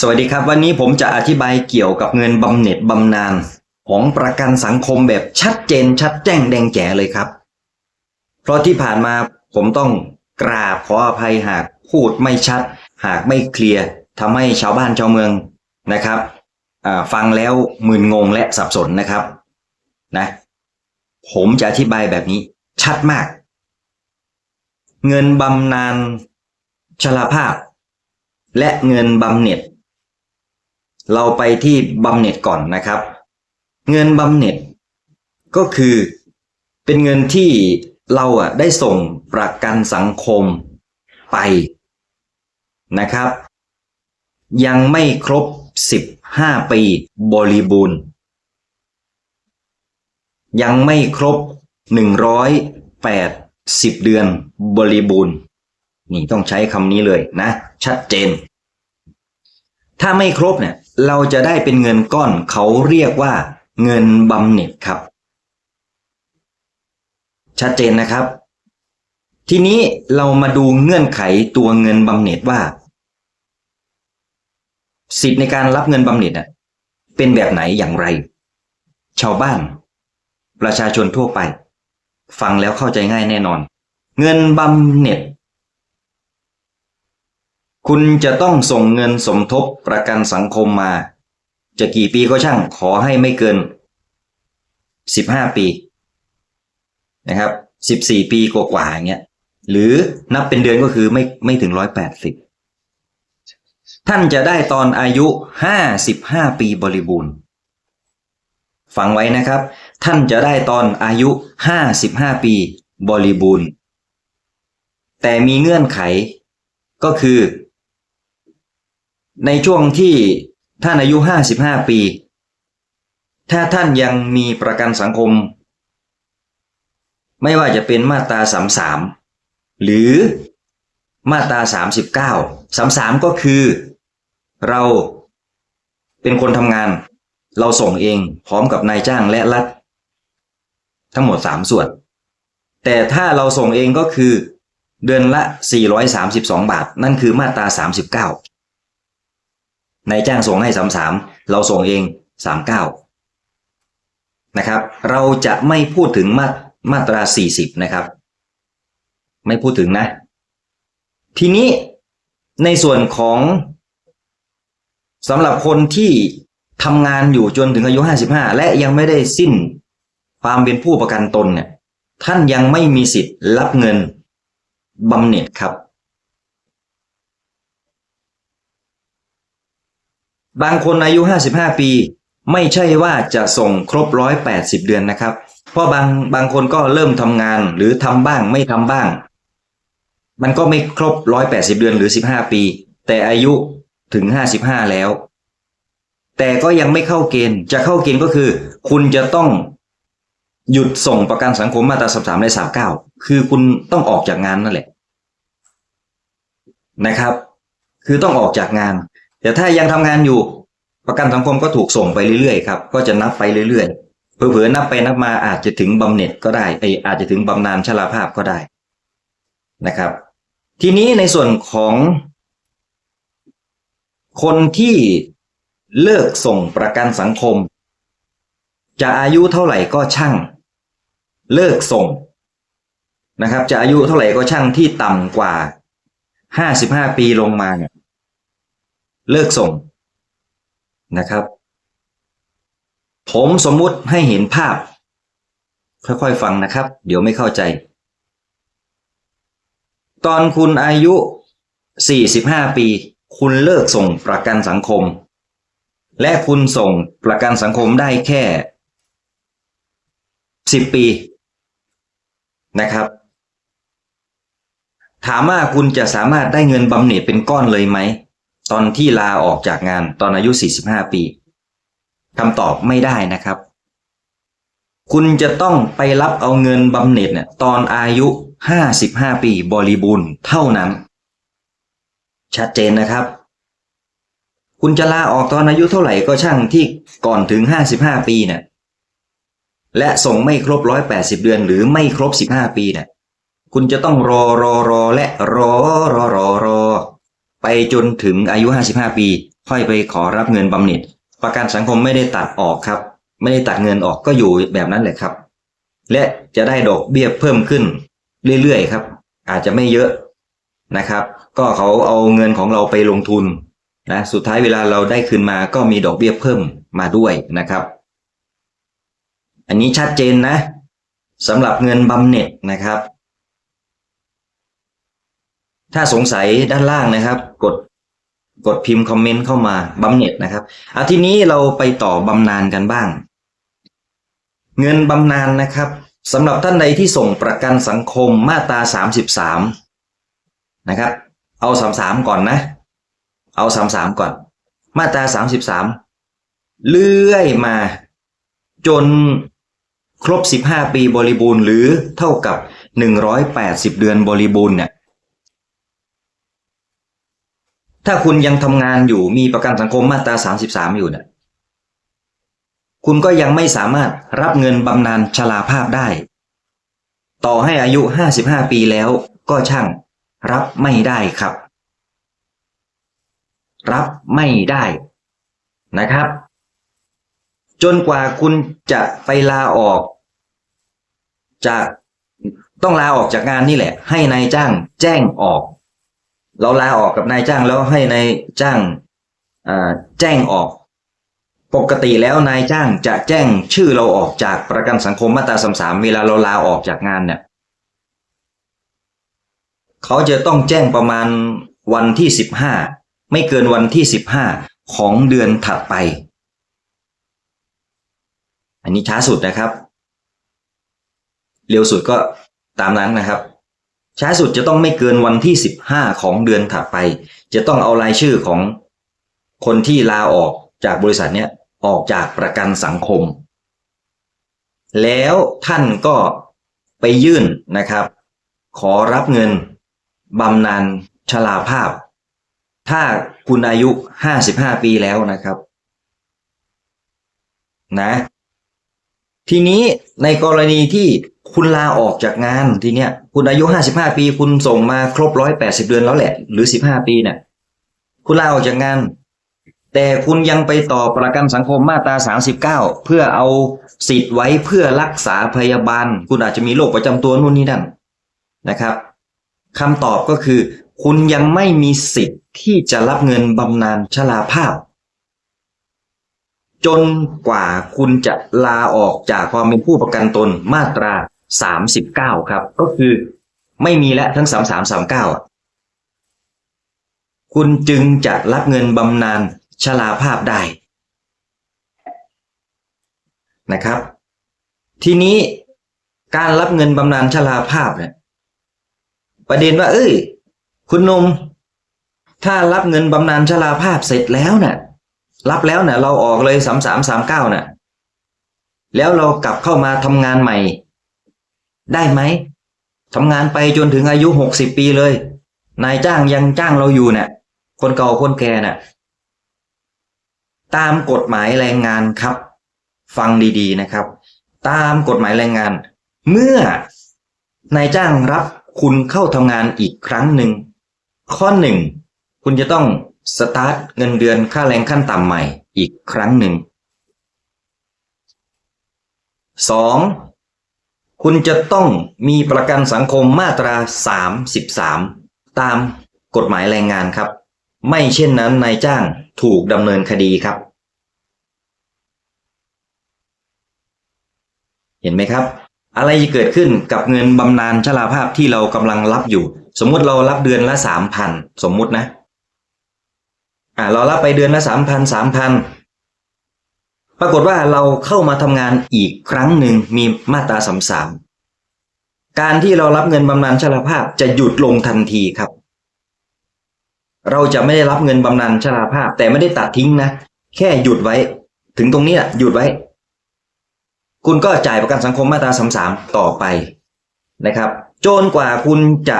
สวัสดีครับ วันนี้ผมจะอธิบายเกี่ยวกับเงินบำเหน็จบำนาญของประกันสังคมแบบชัดเจนชัดแจ้งแดงแจ๋เลยครับ เพราะที่ผ่านมาผมต้องกราบขออภัยหากพูดไม่ชัด หากไม่เคลียร์ทำให้ชาวบ้านชาวเมืองนะครับฟังแล้วมึนงงและสับสนนะครับนะผมจะอธิบายแบบนี้ชัดมาก เงินบำนาญชราภาพ และเงินบำเหน็จ เราไปที่บำเหน็จก่อนนะครับ เงินบำเหน็จก็คือเป็นเงินที่เราอะได้ส่งประกันสังคมไปนะครับ ยังไม่ครบ 15 ปีบริบูรณ์ ยังไม่ครบ 180 เดือนบริบูรณ์ นี่ต้องใช้คำนี้เลยนะ ชัดเจน ถ้าไม่ครบเนี่ย เราจะได้เป็นเงินก้อนเขาเรียกว่า เงินบำเหน็จครับ ชัดเจนนะครับ ทีนี้เรามาดูเงื่อนไขตัวเงินบำเหน็จว่า สิทธิ์ในการรับเงินบำเหน็จเป็นแบบไหนอย่างไร ชาวบ้าน ประชาชนทั่วไป ฟังแล้วเข้าใจง่ายแน่นอน เงินบำเหน็จ คุณจะต้องส่งเงินสมทบประกันสังคมมา จะกี่ปีก็ช่างขอให้ไม่เกิน 15 ปีนะครับ 14 ปีกว่าๆอย่างเงี้ยหรือนับเป็นเดือนก็คือไม่ไม่ถึง 180 ท่านจะได้ตอนอายุ 55 ปีบริบูรณ์ฟังไว้นะครับ ท่านจะได้ตอนอายุ 55 ปีบริบูรณ์แต่มีเงื่อนไขก็คือ ในช่วงที่ท่านอายุ 55 ปี ถ้าท่านยังมีประกันสังคม ไม่ว่าจะเป็นมาตรา 33 หรือมาตรา 39 33 ก็คือ เราเป็นคนทำงาน เราส่งเองพร้อมกับนายจ้างและรัฐ ทั้งหมด 3 ส่วน แต่ถ้าเราส่งเองก็คือ เดือนละ 432 บาท นั่นคือมาตรา 39 นายจ้างส่งให้33เราส่งเอง39นะครับ เราจะไม่พูดถึงมามาตรา40นะครับ ไม่พูดถึงนะ ทีนี้ในส่วนของสำหรับคนที่ทำงานอยู่จนถึงอายุ55และยังไม่ได้สิ้นความเป็นผู้ประกันตนเนี่ย ท่านยังไม่มีสิทธิ์รับเงินบำเหน็จครับ บางคนอายุ 55 ปี ไม่ใช่ว่าจะส่งครบ 180 เดือนนะครับ เพราะบางบางคนก็เริ่มทำงานหรือทำบ้างไม่ทำบ้าง มันก็ไม่ครบ 180 เดือนหรือ 15 ปี แต่อายุถึง 55 แล้ว แต่ก็ยังไม่เข้าเกณฑ์จะเข้าเกณฑ์ก็คือ คุณจะต้องหยุดส่งประกันสังคมมาตรา33และ39คือคุณต้องออกจากงานนั่นแหละนะครับ คือต้องออกจากงาน แต่ถ้ายังทำงานอยู่ประกันสังคมก็ถูกส่งไปเรื่อยๆครับก็จะนับไปเรื่อยๆเผลอๆนับไปนับมาอาจจะถึงบำเหน็จก็ได้ไออาจจะถึงบำนาญชราภาพก็ได้นะครับ ทีนี้ในส่วนของ คนที่เลิกส่งประกันสังคม จะอายุเท่าไหร่ก็ช่าง เลิกส่งนะครับ จะอายุเท่าไหร่ก็ช่างที่ต่ำกว่า 55 ปีลงมาเนี่ย เลิกส่งนะครับ ผมสมมุติให้เห็นภาพ ค่อยๆฟังนะครับ เดี๋ยวไม่เข้าใจ ตอนคุณอายุ 45 ปี คุณเลิกส่งประกันสังคม และคุณส่งประกันสังคมได้แค่ 10 ปีนะครับ ถามว่าคุณจะสามารถได้เงินบำเหน็จเป็นก้อนเลยไหม ตอนที่ลาออกจากงานตอนอายุ 45 ปีคำตอบไม่ได้นะครับ คุณจะต้องไปรับเอาเงินบำเหน็จเนี่ยตอนอายุ 55 ปีบริบูรณ์เท่านั้น ชัดเจนนะครับ คุณจะลาออกตอนอายุเท่าไหร่ก็ช่างที่ก่อนถึง 55 ปีเนี่ยและส่งไม่ครบ 180 เดือน หรือไม่ครบ 15 ปีเนี่ยคุณจะต้องรอรอรอและรอรอรอรอ ไปจนถึงอายุ 55 ปี ค่อยไปขอรับเงินบำเหน็จ ประกันสังคมไม่ได้ตัดออกครับ ไม่ได้ตัดเงินออกก็อยู่แบบนั้นแหละครับ และจะได้ดอกเบี้ยเพิ่มขึ้นเรื่อยๆครับ อาจจะไม่เยอะนะครับ ก็เขาเอาเงินของเราไปลงทุนนะสุดท้ายเวลาเราได้คืนมาก็มีดอกเบี้ยเพิ่มมาด้วยนะครับ อันนี้ชัดเจนนะสำหรับเงินบำเหน็จนะครับ ถ้าสงสัยด้านล่างนะครับ กดกดพิมพ์คอมเมนต์เข้ามาบำเหน็จนะครับเอาทีนี้เราไปต่อบำนาญกันบ้าง เงินบำนาญนะครับสำหรับท่านใดที่ส่งประกันสังคมมาตรา33นะครับ เอา33ก่อนนะ เอา33ก่อน มาตรา33เลื่อยมา จนครบ 15 ปีบริบูรณ์ หรือเท่ากับ 180 เดือนบริบูรณ์เนี่ย ถ้าคุณยังทำงานอยู่มีประกันสังคมมาตรา 33 อยู่เนี่ยคุณก็ยังไม่สามารถรับเงินบำนาญชราภาพได้ ต่อให้อายุ 55 ปีแล้วก็ช่างรับไม่ได้ครับ รับไม่ได้นะครับ จนกว่าคุณจะไปลาออกจากต้องลาออกจากงานนี่แหละ ให้นายจ้างแจ้งออก เราลาออกกับนายจ้างแล้วให้นายจ้างแจ้งออก ปกติแล้วนายจ้างจะแจ้งชื่อเราออกจากประกันสังคมมาตราสามสามเวลาเราลาออกจากงานเนี่ยเขาจะต้องแจ้งประมาณวันที่สิบห้าไม่เกินวันที่สิบห้าของเดือนถัดไป อันนี้ช้าสุดนะครับ เร็วสุดก็ตามนั้นนะครับ ช้าสุดจะต้องไม่เกินวันที่สิบห้าของเดือนถัดไป จะต้องเอารายชื่อของคนที่ลาออกจากบริษัทเนี้ยออกจากประกันสังคม แล้วท่านก็ไปยื่นนะครับ ขอรับเงินบำนาญชราภาพ ถ้าคุณอายุ55ปีแล้วนะครับ นะ ทีนี้ในกรณีที่ คุณลาออกจากงานทีเนี้ยคุณอายุ55ปี คุณส่งมาครบ180เดือนแล้วแหละ หรือ15ปีเนี่ยคุณลาออกจากงาน แต่คุณยังไปต่อประกันสังคมมาตรา39เก้าเพื่อเอาสิทธิ์ไว้เพื่อรักษาพยาบาล คุณอาจจะมีโรคประจำตัวนู่นนี่นั่นนะครับคำตอบก็คือ คุณยังไม่มีสิทธิ์ที่จะรับเงินบำนาญชราภาพ จนกว่าคุณจะลาออกจากความเป็นผู้ประกันตนมาตรา 39ครับ ก็คือไม่มีแล้วทั้ง33 39อะคุณจึงจะรับเงินบำนาญชราภาพได้นะครับ ทีนี้การรับเงินบำนาญชราภาพเนี่ยประเด็นว่า เอ้ย คุณนม ถ้ารับเงินบำนาญชราภาพเสร็จแล้วเนี่ยรับแล้วเนี่ยเราออกเลยสามสามสามเก้าเนี่ยแล้วเรากลับเข้ามาทำงานใหม่ ได้ไหมทำงานไปจนถึงอายุหกสิบปีเลย นายจ้างยังจ้างเราอยู่เนี่ย คนเก่าคนแก่น่ะ ตามกฎหมายแรงงานครับ ฟังดีๆนะครับ ตามกฎหมายแรงงาน เมื่อนายจ้างรับคุณเข้าทำงานอีกครั้งหนึ่ง ข้อหนึ่งคุณจะต้องสตาร์ทเงินเดือนค่าแรงขั้นต่ำใหม่อีกครั้งหนึ่งสอง คุณจะต้องมีประกันสังคมมาตรา 33 ตามกฎหมายแรงงานครับ ไม่เช่นนั้นนายจ้างถูกดำเนินคดีครับ เห็นไหมครับ อะไรจะเกิดขึ้นกับเงินบำนาญชราภาพที่เรากำลังรับอยู่ สมมติเรารับเดือนละสามพันสมมตินะอ่าเรารับไปเดือนละสามพันสามพัน ปรากฏว่าเราเข้ามาทำงานอีกครั้งหนึ่งมีมาตราสามสามการที่เรารับเงินบำนาญชราภาพจะหยุดลงทันทีครับ เราจะไม่ได้รับเงินบำนาญชราภาพ แต่ไม่ได้ตัดทิ้งนะ แค่หยุดไว้ ถึงตรงนี้หยุดไว้ คุณก็จ่ายประกันสังคมมาตราสามสามต่อไปนะครับ จนกว่าคุณจะ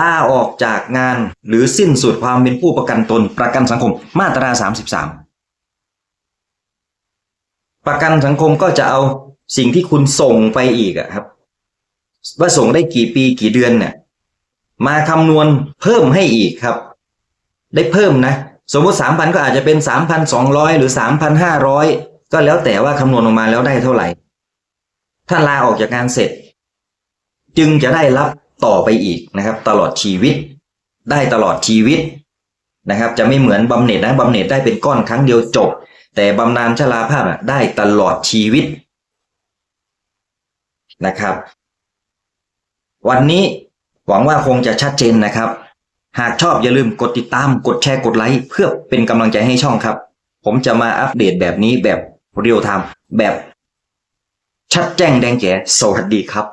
ลาออกจากงานหรือสิ้นสุดความเป็นผู้ประกันตนประกันสังคมมาตราสามสิบสาม ประกันสังคมก็จะเอาสิ่งที่คุณส่งไปอีกอะครับ ว่าส่งได้กี่ปีกี่เดือนเนี่ยมาคำนวณเพิ่มให้อีกครับ ได้เพิ่มนะ สมมติสามพันก็อาจจะเป็นสามพันสองร้อยหรือสามพันห้าร้อยก็แล้วแต่ว่าคำนวณออกมาแล้วได้เท่าไหร่ ถ้าลาออกจากงานเสร็จ จึงจะได้รับต่อไปอีกนะครับ ตลอดชีวิต ได้ตลอดชีวิตนะครับ จะไม่เหมือนบำเหน็จนะบำเหน็จได้เป็นก้อนครั้งเดียวจบ แต่บำนาญชราภาพได้ตลอดชีวิตนะครับ วันนี้หวังว่าคงจะชัดเจนนะครับ หากชอบอย่าลืมกดติดตามกดแชร์กดไลค์เพื่อเป็นกำลังใจให้ช่องครับ ผมจะมาอัปเดตแบบนี้แบบเรียลไทม์แบบชัดแจ้งแดงแจ๋สวัสดีครับ